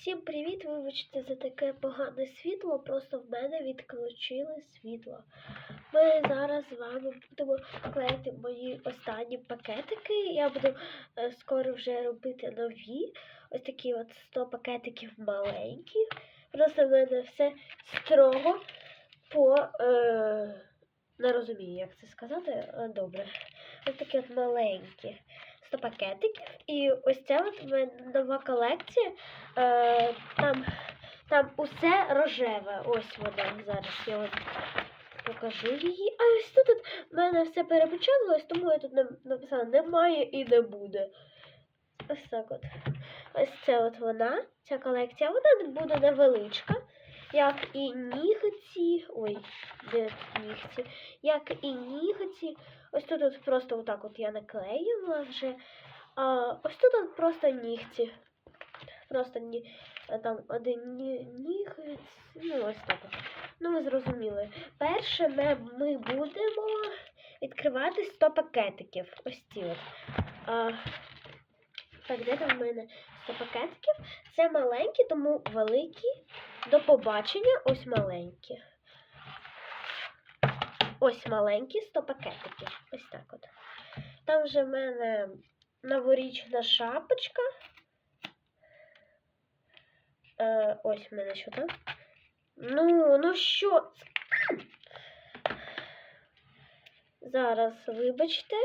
Всім привіт! Вибачте за таке погане світло, просто в мене відключили світло. Ми зараз з вами будемо клеїти мої останні пакетики. Я буду е, скоро вже робити нові. Ось такі от 100 пакетиків маленькі. Просто в мене все строго по. Е, не розумію, як це сказати. Е, Добре. Ось такі от маленькі. 100 пакетиків. І ось це от в мене нова колекція. Е, там, там усе рожеве. Ось вона зараз. Я от покажу її. А ось тут в мене все перепечаталось, тому я тут написала немає і не буде. Ось так от. Ось це от вона, ця колекція. Вона буде невеличка. Як і нігці. Ой, де нігці? Як і нігці. Ось тут от просто отак от я наклеїла вже. А ось тут от просто нігті. Просто ні, там один ні, нігець. Ну, ось так. Ну, ви зрозуміли. Перше ми, ми будемо відкривати 100 пакетиків. Ось ці от. А, так, де там в мене 100 пакетиків? Це маленькі, тому великі. До побачення, ось маленькі. Ось маленькі 100 пакетиків. Ось так от. Там вже в мене новорічна шапочка. Е, ось в мене що там. Ну, ну що? Зараз, вибачте.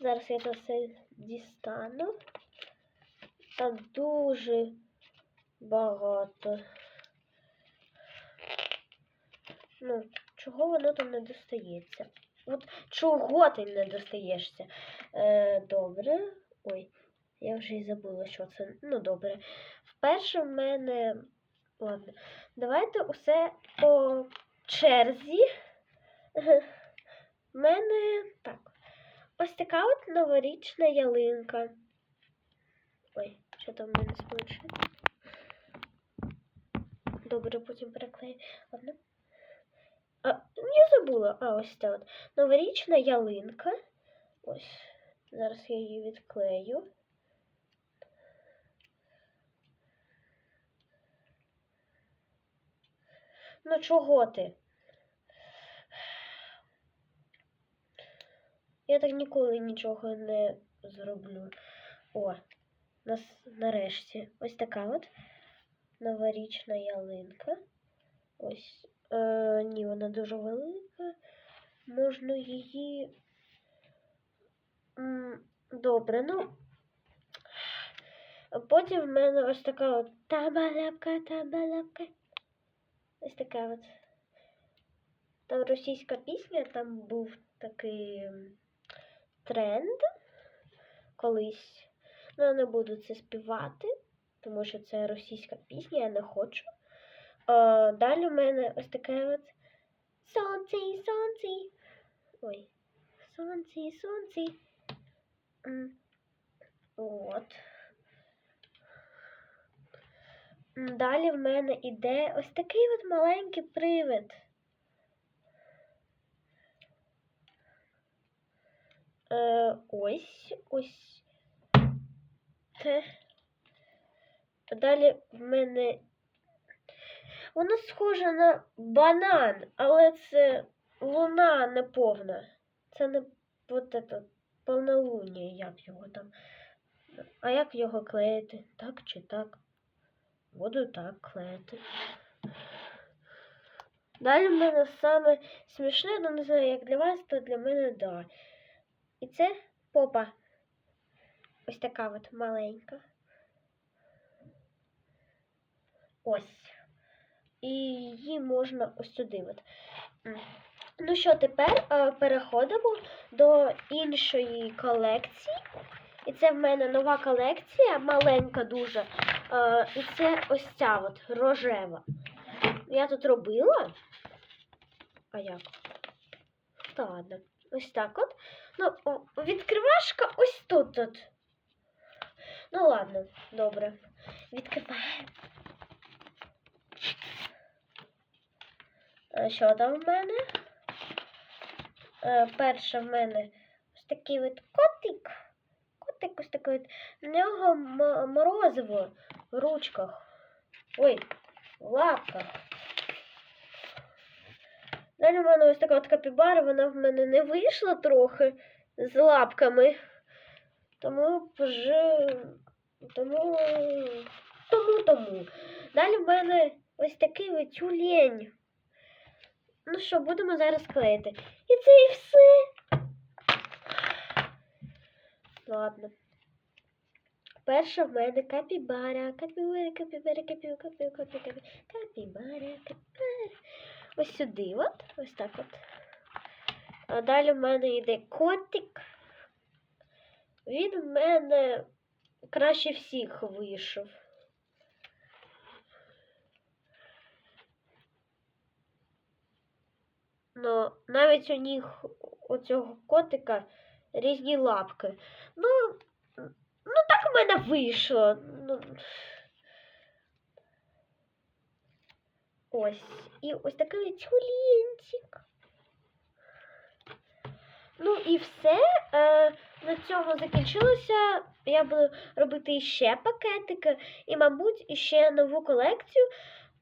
Зараз я це все дістану. Там дуже багато. Ну, чого воно там не достається? От чого ти не достаєшся? Е, добре. Ой, я вже і забула, що це. Ну, добре. Вперше в мене. Ладно. Давайте усе по черзі. В мене так. Ось така от новорічна ялинка. Ой, що там в мене сплече? Добре, потім переклею. Ладно. А, я забула. А, ось це от. Новорічна ялинка. Ось. Зараз я її відклею. Ну чого ти? Я так ніколи нічого не зроблю. О, нас нарешті. Ось така от новорічна ялинка. Ось. Е, ні, вона дуже велика. Можна її. Добре, ну. Потім в мене ось така от табалапка, табалапка. Ось така от. Там російська пісня, там був такий тренд колись. Ну, я не буду це співати, тому що це російська пісня, я не хочу. А, далі в мене ось таке от сонце, сонце. Ой, сонце, сонце. От. Далі в мене іде ось такий от маленький привид. Е, ось, ось. Далі в мене. Воно схоже на банан, але це луна не повна. Це не от это, повнолуння, як його там. А як його клеїти? Так чи так? Буду так клеїти. Далі в мене саме смішне, ну не знаю, як для вас, то для мене да. І це попа. Ось така от маленька. Ось. І її можна ось сюди. От. Ну що, тепер е, переходимо до іншої колекції. І це в мене нова колекція, маленька дуже. Е, і це ось ця от рожева. Я тут робила. А як? Та ладно. Ось так от. Ну, відкривашка ось тут. от. Ну ладно, добре. Відкриваємо. Що там в мене? Е, Перше в мене ось такий от котик. Котик ось такий от. В нього морозиво в ручках. Ой, в лапках. Далі в мене ось така от капібара, вона в мене не вийшла трохи з лапками. Тому вже. Тому. Тому тому. Далі в мене ось такий от тюлень. Ну що, будемо зараз клеїти. І це і все. Ладно. Перша в мене капібара, капібара, капібара, капібара, капібара, капібара, капібара, капібара. Ось сюди, от, ось так от. А далі в мене йде котик. Він в мене краще всіх вийшов. Ну, навіть у них у цього котика різні лапки. Ну, ну так в мене вийшло. Ну, ось. І ось такий тюлінчик. Ну і все. Е, на цьому закінчилося. Я буду робити ще пакетики і, мабуть, іще нову колекцію.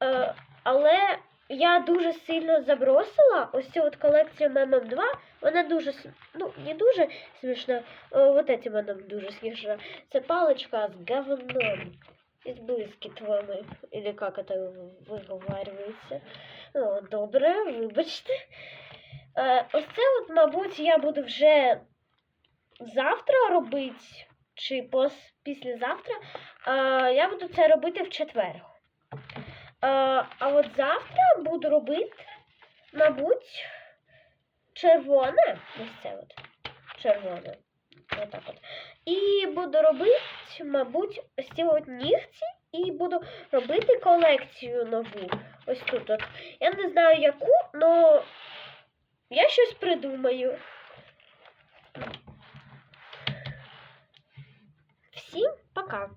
Е, але я дуже сильно забросила ось цю от колекцію Мемом 2. Вона дуже, ну, не дуже смішна. Е, вот этим вона дуже смішна. Це паличка з говном. Із блискітвами. Или як це виговарюється. О, добре, вибачте. Е, ось це, от, мабуть, я буду вже завтра робити, чи післязавтра. Е, я буду це робити в четвер. Е, а от завтра буду робити, мабуть, червоне. Ось це от. Червоне. Отак от. І буду робити, мабуть, ось от нігті. І буду робити колекцію нову. Ось тут от. Я не знаю яку, але я щось придумаю. Всім пока!